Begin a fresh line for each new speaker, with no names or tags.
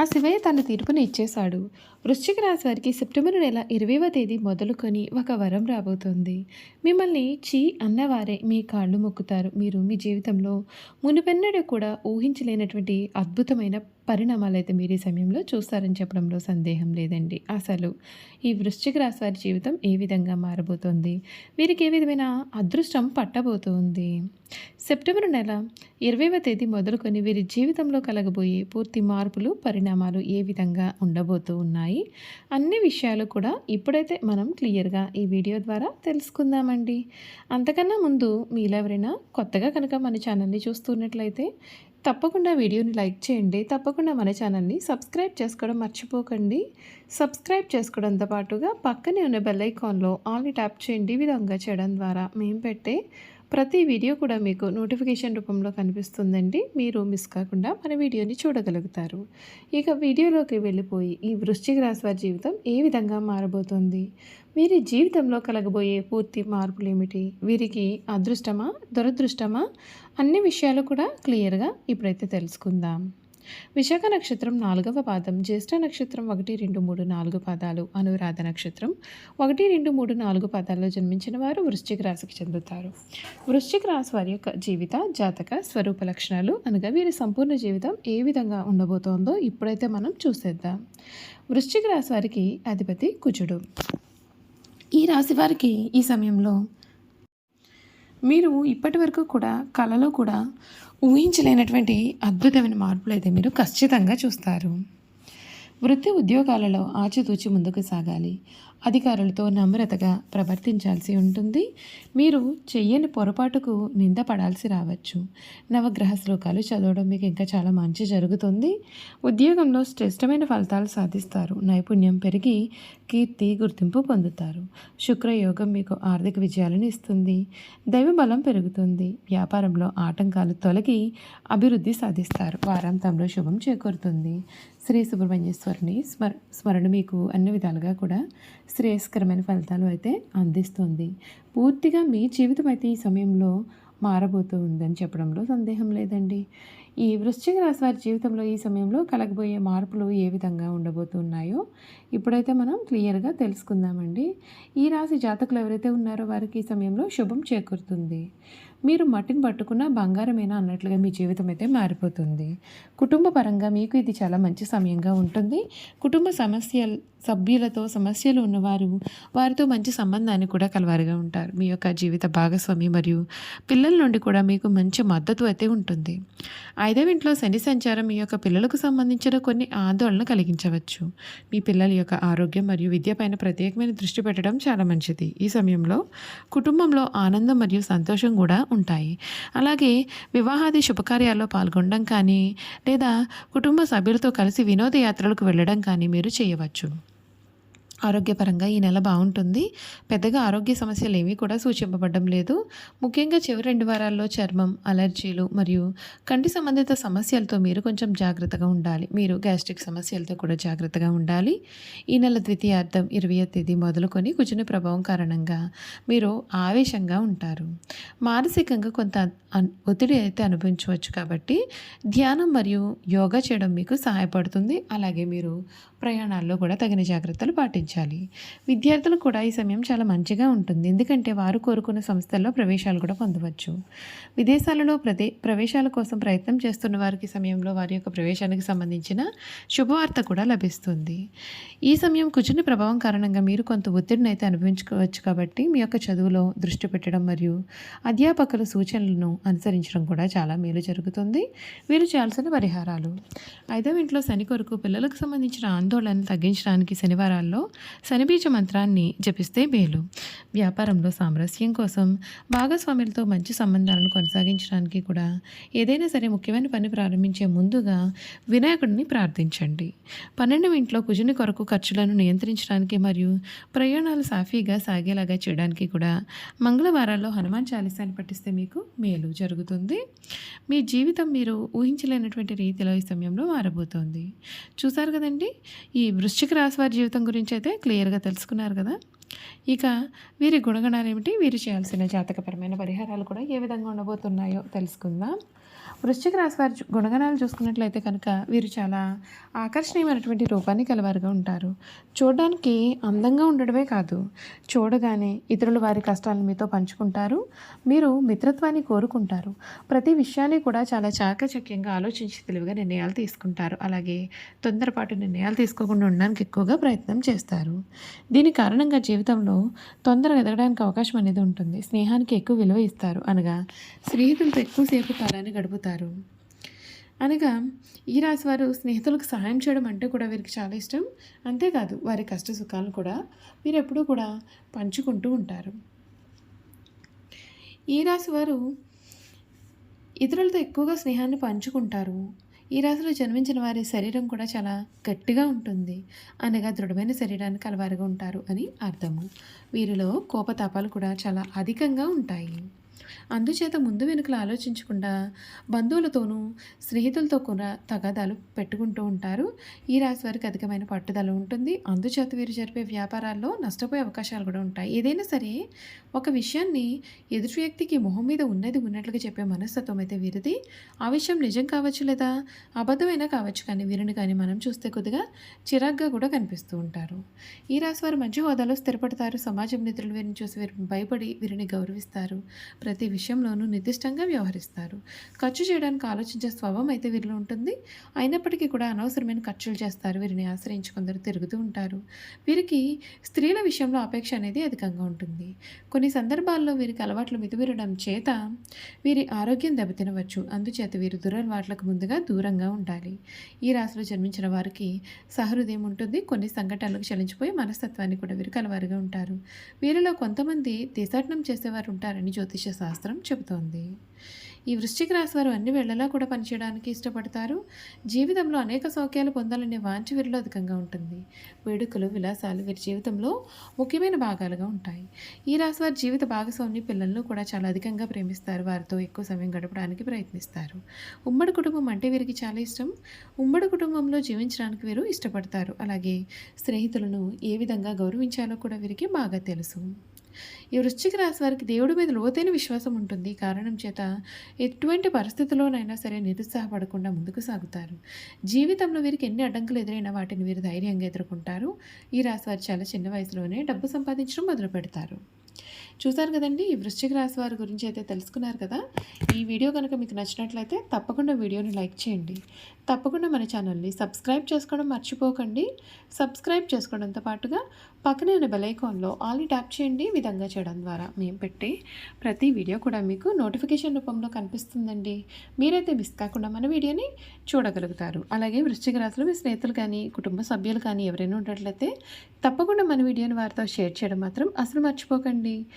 ఆ శివయ్య తన తీర్పును ఇచ్చేశాడు. వృశ్చిక రాశి వారికి సెప్టెంబర్ నెల ఇరవైవ తేదీ మొదలుకొని ఒక వరం రాబోతుంది. మిమ్మల్ని చీ అన్నవారే మీ కాళ్ళు మొక్కుతారు. మీరు మీ జీవితంలో మునుపెన్నడూ కూడా ఊహించలేనటువంటి అద్భుతమైన పరిణామాలు అయితే మీరు ఈ సమయంలో చూస్తారని చెప్పడంలో సందేహం లేదండి. అసలు ఈ వృశ్చిక రాశి వారి జీవితం ఏ విధంగా మారబోతోంది? వీరికి ఏ విధమైన అదృష్టం పట్టబోతోంది? సెప్టెంబర్ నెల ఇరవైవ తేదీ మొదలుకొని వీరి జీవితంలో కలగబోయే పూర్తి మార్పులు పరిణామాలు ఏ విధంగా ఉండబోతూ ఉన్నాయి? అన్ని విషయాలు కూడా ఇప్పుడైతే మనం క్లియర్గా ఈ వీడియో ద్వారా తెలుసుకుందామండి. అంతకన్నా ముందు మీలో ఎవరైనా కొత్తగా కనుక మన ఛానల్ని చూస్తున్నట్లయితే తప్పకుండా వీడియోని లైక్ చేయండి. తప్పకుండా మన ఛానల్ని సబ్స్క్రైబ్ చేసుకోవడం మర్చిపోకండి. సబ్స్క్రైబ్ చేసుకోవడంతో పాటుగా పక్కనే ఉన్న బెల్ ఐకాన్లో ఆల్ని ట్యాప్ చేయండి. విధంగా చేయడం ద్వారా మేము పెట్టే ప్రతి వీడియో కూడా మీకు నోటిఫికేషన్ రూపంలో కనిపిస్తుందండి. మీరు మిస్ కాకుండా మన వీడియోని చూడగలుగుతారు. ఇక వీడియోలోకి వెళ్ళిపోయి ఈ వృశ్చిక రాశి వారి జీవితం ఏ విధంగా మారబోతోంది? వీరి జీవితంలో కలగబోయే పూర్తి మార్పులు ఏమిటి? వీరికి అదృష్టమా? దురదృష్టమా? అన్ని విషయాలు కూడా క్లియర్గా ఇప్పుడైతే తెలుసుకుందాం. విశాఖ నక్షత్రం నాలుగవ పాదం జ్యేష్ఠ నక్షత్రం ఒకటి రెండు మూడు నాలుగు పాదాలు అనురాధ నక్షత్రం ఒకటి రెండు మూడు నాలుగు పాదాల్లో జన్మించిన వారు వృశ్చిక రాశికి చెందుతారు. వృశ్చిక రాశి వారి యొక్క జీవిత జాతక స్వరూప లక్షణాలు అనగా వీరి సంపూర్ణ జీవితం ఏ విధంగా ఉండబోతోందో ఇప్పుడైతే మనం చూసేద్దాం. వృశ్చిక రాశి వారికి అధిపతి కుజుడు. ఈ రాశి వారికి ఈ సమయంలో మీరు ఇప్పటి వరకు కూడా కళలో కూడా ఊహించలేనటువంటి అద్భుతమైన మార్పులు అయితే మీరు ఖచ్చితంగా చూస్తారు. వృత్తి ఉద్యోగాలలో ఆచితూచి ముందుకు సాగాలి. అధికారులతో నమ్రతగా ప్రవర్తించాల్సి ఉంటుంది. మీరు చెయ్యని పొరపాటుకు నిందపడాల్సి రావచ్చు. నవగ్రహ శ్లోకాలు చదవడం మీకు ఇంకా చాలా మంచి జరుగుతుంది. ఉద్యోగంలో శ్రేష్టమైన ఫలితాలు సాధిస్తారు. నైపుణ్యం పెరిగి కీర్తి గుర్తింపు పొందుతారు. శుక్రయోగం మీకు ఆర్థిక విజయాలను ఇస్తుంది. దైవ బలం పెరుగుతుంది. వ్యాపారంలో ఆటంకాలు తొలగి అభివృద్ధి సాధిస్తారు. వారాంతంలో శుభం చేకూరుతుంది. శ్రీ సుబ్రహ్మణ్యేశ్వరుని స్మర స్మరణ మీకు అన్ని విధాలుగా కూడా శ్రేయస్కరమైన ఫలితాలు అయితే అందిస్తుంది. పూర్తిగా మీ జీవితం అయితే ఈ సమయంలో మారబోతూ ఉందని చెప్పడంలో సందేహం లేదండి. ఈ వృశ్చిక రాశి వారి జీవితంలో ఈ సమయంలో కలగబోయే మార్పులు ఏ విధంగా ఉండబోతున్నాయో ఇప్పుడైతే మనం క్లియర్గా తెలుసుకుందామండి. ఈ రాశి జాతకులు ఎవరైతే ఉన్నారో వారికి ఈ సమయంలో శుభం చేకూరుతుంది. మీరు మట్టిని పట్టుకున్న బంగారమేనా అన్నట్లుగా మీ జీవితం అయితే మారిపోతుంది. కుటుంబ పరంగా మీకు ఇది చాలా మంచి సమయంగా ఉంటుంది. కుటుంబ సమస్యలు సభ్యులతో సమస్యలు ఉన్నవారు వారితో మంచి సంబంధాన్ని కూడా కలవారుగా ఉంటారు. మీ యొక్క జీవిత భాగస్వామి మరియు పిల్లల నుండి కూడా మీకు మంచి మద్దతు అయితే ఉంటుంది. ఐదవ ఇంట్లో శని సంచారం మీ యొక్క పిల్లలకు సంబంధించిన కొన్ని ఆందోళన కలిగించవచ్చు. మీ పిల్లల యొక్క ఆరోగ్యం మరియు విద్య పైన ప్రత్యేకమైన దృష్టి పెట్టడం చాలా మంచిది. ఈ సమయంలో కుటుంబంలో ఆనందం మరియు సంతోషం కూడా ఉంటాయి. అలాగే వివాహాది శుభకార్యాల్లో పాల్గొనడం కానీ లేదా కుటుంబ సభ్యులతో కలిసి వినోదయాత్రలకు వెళ్ళడం కానీ మీరు చేయవచ్చు. ఆరోగ్యపరంగా ఈ నెల బాగుంటుంది. పెద్దగా ఆరోగ్య సమస్యలు ఏమీ కూడా సూచింపబడడం లేదు. ముఖ్యంగా చివరి రెండు వారాల్లో చర్మం అలర్జీలు మరియు కంటి సంబంధిత సమస్యలతో మీరు కొంచెం జాగ్రత్తగా ఉండాలి. మీరు గ్యాస్ట్రిక్ సమస్యలతో కూడా జాగ్రత్తగా ఉండాలి. ఈ నెల ద్వితీయార్థం ఇరవై తేదీ మొదలుకొని కుజుని ప్రభావం కారణంగా మీరు ఆవేశంగా ఉంటారు. మానసికంగా కొంత ఒత్తిడి అయితే అనుభవించవచ్చు కాబట్టి ధ్యానం మరియు యోగా చేయడం మీకు సహాయపడుతుంది. అలాగే మీరు ప్రయాణాల్లో కూడా తగిన జాగ్రత్తలు పాటించాలి విద్యార్థులు కూడా ఈ సమయం చాలా మంచిగా ఉంటుంది. ఎందుకంటే వారు కోరుకున్న సంస్థల్లో ప్రవేశాలు కూడా పొందవచ్చు. విదేశాలలో ప్రదే ప్రవేశాల కోసం ప్రయత్నం చేస్తున్న వారికి సమయంలో వారి యొక్క ప్రవేశానికి సంబంధించిన శుభవార్త కూడా లభిస్తుంది. ఈ సమయం కుజుని ప్రభావం కారణంగా మీరు కొంత ఒత్తిడిని అయితే అనుభవించుకోవచ్చు కాబట్టి మీ యొక్క చదువులో దృష్టి పెట్టడం మరియు అధ్యాపకుల సూచనలను అనుసరించడం కూడా చాలా మేలు జరుగుతుంది. వీరు చేయాల్సిన పరిహారాలు. ఐదవ ఇంట్లో శని కొరకు పిల్లలకు సంబంధించిన ఆందోళనలు తగ్గించడానికి శనివారాల్లో శనిబీజ మంత్రాన్ని జపిస్తే మేలు. వ్యాపారంలో సామరస్యం కోసం భాగస్వాములతో మంచి సంబంధాలను కొనసాగించడానికి కూడా ఏదైనా సరే ముఖ్యమైన పని ప్రారంభించే ముందుగా వినాయకుడిని ప్రార్థించండి. పన్నెండు ఇంట్లో కుజుని కొరకు ఖర్చులను నియంత్రించడానికి మరియు ప్రయాణాలు సాఫీగా సాగేలాగా చేయడానికి కూడా మంగళవారాల్లో హనుమాన్ చాలీసాని పట్టిస్తే మీకు మేలు జరుగుతుంది. మీ జీవితం మీరు ఊహించలేనటువంటి రీతిలో ఈ సమయంలో మారబోతోంది. చూసారు కదండి? ఈ వృశ్చిక రాశి వారి జీవితం గురించి అయితే క్లియర్గా తెలుసుకున్నారు కదా? ఇక వీరి గుణగణాలు ఏమిటి వీరు చేయాల్సిన జాతకపరమైన పరిహారాలు కూడా ఏ విధంగా ఉండబోతున్నాయో తెలుసుకుందాం. వృశ్చిక రాశి వారి గుణగణాలు చూసుకున్నట్లయితే కనుక వీరు చాలా ఆకర్షణీయమైనటువంటి రూపాన్ని కలవారుగా ఉంటారు. చూడడానికి అందంగా ఉండడమే కాదు చూడగానే ఇతరులు వారి కష్టాలను మీతో పంచుకుంటారు మీరు మిత్రత్వాన్ని కోరుకుంటారు. ప్రతి విషయాన్ని కూడా చాలా చాకచక్యంగా ఆలోచించి తెలివిగా నిర్ణయాలు తీసుకుంటారు. అలాగే తొందరపాటు నిర్ణయాలు తీసుకోకుండా ఉండడానికి ఎక్కువగా ప్రయత్నం చేస్తారు. దీని కారణంగా జీవితంలో తొందరగా ఎదగడానికి అవకాశం అనేది ఉంటుంది. స్నేహానికి ఎక్కువ విలువ ఇస్తారు అనగా స్నేహితులతో ఎక్కువసేపు కాలాన్ని గడుపుతారు. అనగా ఈ రాశి వారు స్నేహితులకు సహాయం చేయడం అంటే కూడా వీరికి చాలా ఇష్టం. అంతేకాదు వారి కష్ట సుఖాలు కూడా వీరు ఎప్పుడూ కూడా పంచుకుంటూ ఉంటారు. ఈ రాశి వారు ఇతరులతో ఎక్కువగా స్నేహాన్ని పంచుకుంటారు. ఈ రాశిలో జన్మించిన వారి శరీరం కూడా చాలా గట్టిగా ఉంటుంది. అనగా దృఢమైన శరీరానికి కలవారుగా ఉంటారు అని అర్థము. వీరిలో కోపతాపాలు కూడా చాలా అధికంగా ఉంటాయి. అందుచేత ముందు వెనుకలు ఆలోచించకుండా బంధువులతోనూ స్నేహితులతో కూడా తగాదాలు పెట్టుకుంటూ ఉంటారు. ఈ రాశి వారికి అధికమైన పట్టుదల ఉంటుంది. అందుచేత వీరు జరిపే వ్యాపారాల్లో నష్టపోయే అవకాశాలు కూడా ఉంటాయి. ఏదైనా సరే ఒక విషయాన్ని ఎదుటి వ్యక్తికి మొహం మీద ఉన్నది ఉన్నట్లుగా చెప్పే మనస్తత్వం అయితే వీరిది. ఆ విషయం నిజం కావచ్చు లేదా అబద్ధమైనా కావచ్చు కానీ వీరిని కానీ మనం చూస్తే కొద్దిగా చిరాగ్గా కూడా కనిపిస్తూ ఉంటారు. ఈ రాశి వారు మంచి హోదాలో స్థిరపడతారు. సమాజం నిధులు వీరిని చూసి వీరిని భయపడి వీరిని గౌరవిస్తారు. ప్రతి విషయంలోనూ నిర్దిష్టంగా వ్యవహరిస్తారు. ఖర్చు చేయడానికి ఆలోచించే స్వభావం అయితే వీరిలో ఉంటుంది. అయినప్పటికీ కూడా అనవసరమైన ఖర్చులు చేస్తారు. వీరిని ఆశ్రయించి కొందరు తిరుగుతూ ఉంటారు. వీరికి స్త్రీల విషయంలో అపేక్ష అనేది అధికంగా ఉంటుంది. కొన్ని సందర్భాల్లో వీరికి అలవాట్లు మితిమీరడం చేత వీరి ఆరోగ్యం దెబ్బతినవచ్చు. అందుచేత వీరు దురలవాట్లకు ముందుగా దూరంగా ఉండాలి. ఈ రాశిలో జన్మించిన వారికి సహృదయం ఉంటుంది. కొన్ని సంఘటనలకు చలించిపోయి మనస్తత్వాన్ని కూడా వీరు కలవారుగా ఉంటారు. వీరిలో కొంతమంది దేశాటనం చేసేవారు ఉంటారని జ్యోతిష శాస్త్రం చెబుతోంది. ఈ వృశ్చిక రాశి వారు అన్ని వేళలా కూడా పనిచేయడానికి ఇష్టపడతారు. జీవితంలో అనేక సౌఖ్యాలు పొందాలనే వాంఛ వీరిలో అధికంగా ఉంటుంది. వేడుకలు విలాసాలు వీరి జీవితంలో ముఖ్యమైన భాగాలుగా ఉంటాయి. ఈ రాశి వారి జీవిత భాగస్వామి పిల్లలను కూడా చాలా అధికంగా ప్రేమిస్తారు. వారితో ఎక్కువ సమయం గడపడానికి ప్రయత్నిస్తారు. ఉమ్మడి కుటుంబం అంటే వీరికి చాలా ఇష్టం. ఉమ్మడి కుటుంబంలో జీవించడానికి వీరు ఇష్టపడతారు. అలాగే స్నేహితులను ఏ విధంగా గౌరవించాలో కూడా వీరికి బాగా తెలుసు. ఈ వృశ్చిక రాశి వారికి దేవుడి మీద లోతైన విశ్వాసం ఉంటుంది. కారణం చేత ఎటువంటి పరిస్థితుల్లోనైనా సరే నిరుత్సాహపడకుండా ముందుకు సాగుతారు. జీవితంలో వీరికి ఎన్ని అడ్డంకులు ఎదురైనా వాటిని వీరు ధైర్యంగా ఎదుర్కొంటారు. ఈ రాశి వారు చాలా చిన్న వయసులోనే డబ్బు సంపాదించడం మొదలు పెడతారు చూసారు కదండి ఈ వృశ్చిక రాశి వారి గురించి అయితే తెలుసుకున్నారు కదా. ఈ వీడియో కనుక మీకు నచ్చినట్లయితే తప్పకుండా వీడియోని లైక్ చేయండి. తప్పకుండా మన ఛానల్ని సబ్స్క్రైబ్ చేసుకోవడం మర్చిపోకండి. సబ్స్క్రైబ్ చేసుకోవడంతో పాటుగా పక్కనే ఉన్న బెలైకాన్లో ఆల్ని ట్యాప్ చేయండి. విధంగా చేయడం ద్వారా మేము పెట్టే ప్రతి వీడియో కూడా మీకు నోటిఫికేషన్ రూపంలో కనిపిస్తుందండి. మీరైతే మిస్ కాకుండా మన వీడియోని చూడగలుగుతారు. అలాగే వృశ్చిక రాశిలో మీ స్నేహితులు కానీ కుటుంబ సభ్యులు కానీ ఎవరైనా ఉన్నట్లయితే తప్పకుండా మన వీడియోని వారితో షేర్ చేయడం మాత్రం అసలు మర్చిపోకండి.